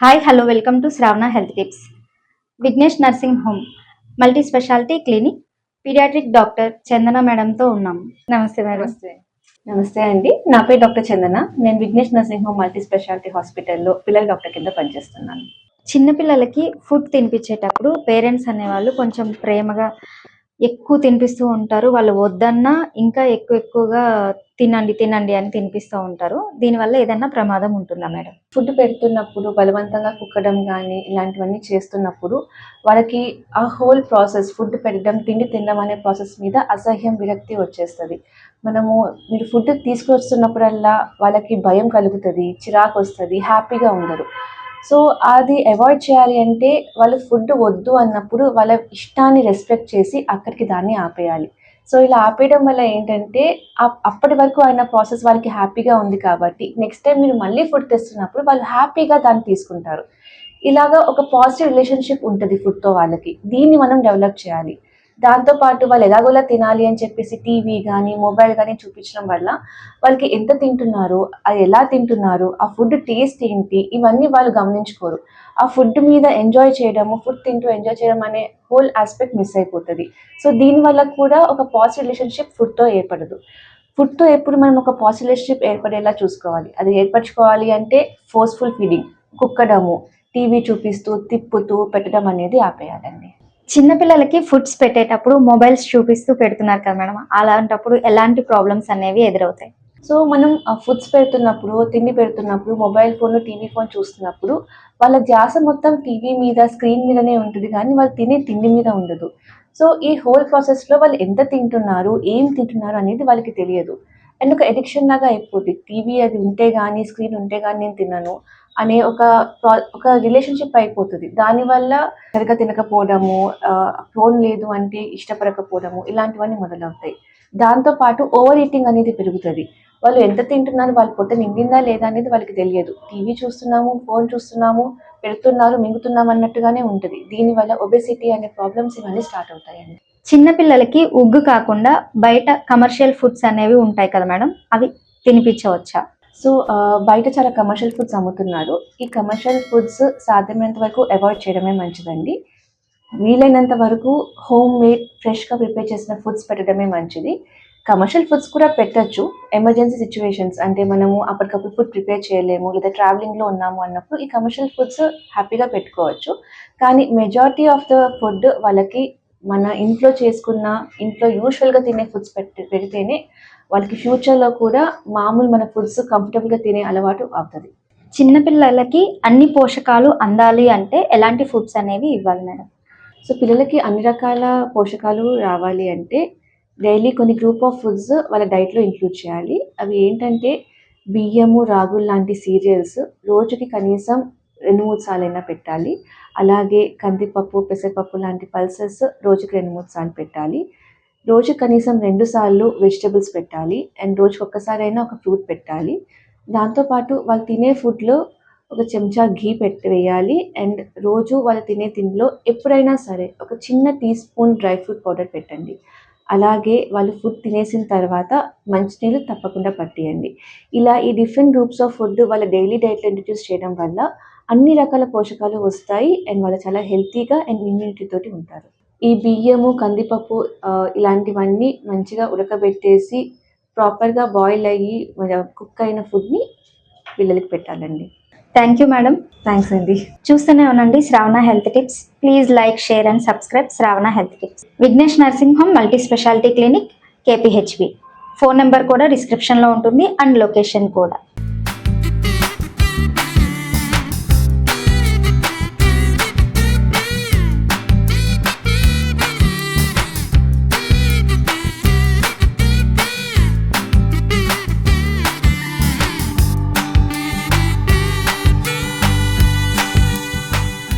Hi hello welcome to Shravana health tips Vignesh nursing home multi speciality clinic pediatric doctor Chandana మేడంతో ఉన్నాము నమస్తే madam. నమస్తే. నమస్తే అండి. నా పేరు డాక్టర్ చందన. నేను Vignesh nursing home multi speciality హాస్పిటల్లో పిల్లల డాక్టర్ కింద పనిచేస్తున్నాను. చిన్నపిల్లలకి ఫుడ్ తినిపించేటప్పుడు పేరెంట్స్ అనేవాళ్ళు కొంచెం ప్రేమగా ఎక్కువ తినిపిస్తూ ఉంటారు. వాళ్ళు వద్దన్నా ఇంకా ఎక్కువ ఎక్కువగా తినండి తినండి అని తినిపిస్తూ ఉంటారు. దీనివల్ల ఏదైనా ప్రమాదం ఉంటుందా మేడం? ఫుడ్ పెడుతున్నప్పుడు బలవంతంగా కుక్కడం కానీ ఇలాంటివన్నీ చేస్తున్నప్పుడు వాళ్ళకి ఆ హోల్ ప్రాసెస్ ఫుడ్ పెట్టడం తిండి తినడం అనే ప్రాసెస్ మీద అసహ్యం విరక్తి వచ్చేస్తుంది. మనము మీరు ఫుడ్ తీసుకొస్తున్నప్పుడల్లా వాళ్ళకి భయం కలుగుతుంది చిరాకు వస్తుంది హ్యాపీగా ఉండరు. సో అది అవాయిడ్ చేయాలి అంటే వాళ్ళు ఫుడ్ వద్దు అన్నప్పుడు వాళ్ళ ఇష్టాన్ని రెస్పెక్ట్ చేసి అక్కడికి దాన్ని ఆపేయాలి. సో ఇలా ఆపేయడం వల్ల ఏంటంటే అప్పటి వరకు అయిన ప్రాసెస్ వాళ్ళకి హ్యాపీగా ఉంది కాబట్టి నెక్స్ట్ టైం మీరు మళ్ళీ ఫుడ్ తెస్తున్నప్పుడు వాళ్ళు హ్యాపీగా దాన్ని తీసుకుంటారు. ఇలాగా ఒక పాజిటివ్ రిలేషన్షిప్ ఉంటుంది ఫుడ్తో వాళ్ళకి. దీన్ని మనం డెవలప్ చేయాలి. దాంతోపాటు వాళ్ళు ఎలాగోలా తినాలి అని చెప్పేసి టీవీ కానీ మొబైల్ కానీ చూపించడం వల్ల వాళ్ళకి ఎంత తింటున్నారు అది ఎలా తింటున్నారు ఆ ఫుడ్ టేస్ట్ ఏంటి ఇవన్నీ వాళ్ళు గమనించుకోరు. ఆ ఫుడ్ మీద ఎంజాయ్ చేయడము ఫుడ్ తింటూ ఎంజాయ్ చేయడం అనే హోల్ ఆస్పెక్ట్ మిస్ అయిపోతుంది. సో దీనివల్ల కూడా ఒక పాజిటివ్ రిలేషన్షిప్ ఫుడ్తో ఏర్పడదు. ఫుడ్తో ఎప్పుడు మనం ఒక పాజిటివ్ రిలేషన్షిప్ ఏర్పడేలా చూసుకోవాలి. అది ఏర్పరచుకోవాలి అంటే ఫోర్స్ఫుల్ ఫీడింగ్ కుక్కడము టీవీ చూపిస్తూ తిప్పుతూ పెట్టడం అనేది ఆపేయాలండి. చిన్నపిల్లలకి ఫుడ్స్ పెట్టేటప్పుడు మొబైల్స్ చూపిస్తూ పెడుతున్నారు కదా మేడం. అలాంటప్పుడు ఎలాంటి ప్రాబ్లమ్స్ అనేవి ఎదురవుతాయి? సో మనం ఫుడ్స్ పెడుతున్నప్పుడు తిండి పెడుతున్నప్పుడు మొబైల్ ఫోన్ టీవీ ఫోన్ చూస్తున్నప్పుడు వాళ్ళ ధ్యాస మొత్తం టీవీ మీద స్క్రీన్ మీదనే ఉంటుంది కానీ వాళ్ళు తినే తిండి మీద ఉండదు. సో ఈ హోల్ ప్రాసెస్లో వాళ్ళు ఎంత తింటున్నారు ఏం తింటున్నారు అనేది వాళ్ళకి తెలియదు. అండ్ ఒక ఎడిక్షన్ లాగా అయిపోతుంది టీవీ అది ఉంటే కానీ స్క్రీన్ ఉంటే కానీ నేను తినను అనే ఒక ప్రా- ఒక రిలేషన్షిప్ అయిపోతుంది. దానివల్ల సరిగ్గా తినకపోవడము ఫోన్ లేదు అంటే ఇష్టపడకపోవడము ఇలాంటివన్నీ మొదలవుతాయి. దాంతోపాటు ఓవర్ ఈటింగ్ అనేది పెరుగుతుంది. వాళ్ళు ఎంత తింటున్నారు వాళ్ళ పొట్ట నిండిందా లేదా అనేది వాళ్ళకి తెలియదు. టీవీ చూస్తున్నాము ఫోన్ చూస్తున్నాము పెడుతున్నారు మింగుతున్నాము అన్నట్టుగానే ఉంటుంది. దీనివల్ల ఒబెసిటీ అనే ప్రాబ్లమ్స్ ఇవన్నీ స్టార్ట్ అవుతాయండి. చిన్నపిల్లలకి ఉగ్గు కాకుండా బయట కమర్షియల్ ఫుడ్స్ అనేవి ఉంటాయి కదా మేడం? అవి తినిపించవచ్చా? సో బయట చాలా కమర్షియల్ ఫుడ్స్ అమ్ముతున్నారు. ఈ కమర్షియల్ ఫుడ్స్ సాధ్యమైనంత వరకు అవాయిడ్ చేయడమే మంచిదండి. వీలైనంత వరకు హోమ్ మేడ్ ఫ్రెష్గా ప్రిపేర్ చేసిన ఫుడ్స్ పెట్టడమే మంచిది. కమర్షియల్ ఫుడ్స్ కూడా పెట్టచ్చు. ఎమర్జెన్సీ సిచ్యువేషన్స్ అంటే మనము అప్పటికప్పుడు ఫుడ్ ప్రిపేర్ చేయలేము లేదా ట్రావెలింగ్లో ఉన్నాము అన్నప్పుడు ఈ కమర్షియల్ ఫుడ్స్ హ్యాపీగా పెట్టుకోవచ్చు. కానీ మెజారిటీ ఆఫ్ ద ఫుడ్ వాళ్ళకి మన ఇంట్లో చేసుకున్న ఇంట్లో యూజువల్గా తినే ఫుడ్స్ పెట్టి పెడితేనే వాళ్ళకి ఫ్యూచర్లో కూడా మామూలు మన ఫుడ్స్ కంఫర్టబుల్గా తినే అలవాటు అవుతుంది. చిన్నపిల్లలకి అన్ని పోషకాలు అందాలి అంటే ఎలాంటి ఫుడ్స్ అనేవి ఇవ్వాలి మేడం? సో పిల్లలకి అన్ని రకాల పోషకాలు రావాలి అంటే డైలీ కొన్ని గ్రూప్ ఆఫ్ ఫుడ్స్ వాళ్ళ డైట్లో ఇంక్లూడ్ చేయాలి. అవి ఏంటంటే బియ్యము రాగులు లాంటి సీరియల్స్ రోజుకి కనీసం రెండు మూడు సార్లు అయినా పెట్టాలి. అలాగే కందిపప్పు పెసరపప్పు లాంటి పల్సెస్ రోజుకి రెండు మూడు సార్లు పెట్టాలి. రోజు కనీసం రెండు సార్లు వెజిటబుల్స్ పెట్టాలి. అండ్ రోజుకి ఒక్కసారైనా ఒక ఫ్రూట్ పెట్టాలి. దాంతోపాటు వాళ్ళు తినే ఫుడ్లో ఒక చెంచా ఘీ పెట్టి వేయాలి. అండ్ రోజు వాళ్ళు తినే తిండిలో ఎప్పుడైనా సరే ఒక చిన్న tea spoon dry fruit powder పెట్టండి. అలాగే వాళ్ళు ఫుడ్ తినేసిన తర్వాత మంచినీళ్ళు తప్పకుండా పట్టేయండి. ఇలా ఈ డిఫరెంట్ గ్రూప్స్ ఆఫ్ ఫుడ్ వాళ్ళ డైలీ డైట్లో ఇంట్రడ్యూస్ చేయడం వల్ల అన్ని రకాల పోషకాలు వస్తాయి అండ్ వాళ్ళు చాలా హెల్తీగా అండ్ ఇమ్యూనిటీతోటి ఉంటారు. ఈ బియ్యము కందిపప్పు ఇలాంటివన్నీ మంచిగా ఉడకబెట్టేసి ప్రాపర్గా బాయిల్ అయ్యి కుక్ అయిన ఫుడ్ని పిల్లలకి పెట్టాలండి. థ్యాంక్ యూ మేడం థ్యాంక్స్ అండి చూస్తూనే ఉండండి Shravana health tips please like share and subscribe Shravana health tips Vignesh nursing home multi speciality clinic KPHB phone number కూడా డిస్క్రిప్షన్లో ఉంటుంది అండ్ లొకేషన్ కూడా.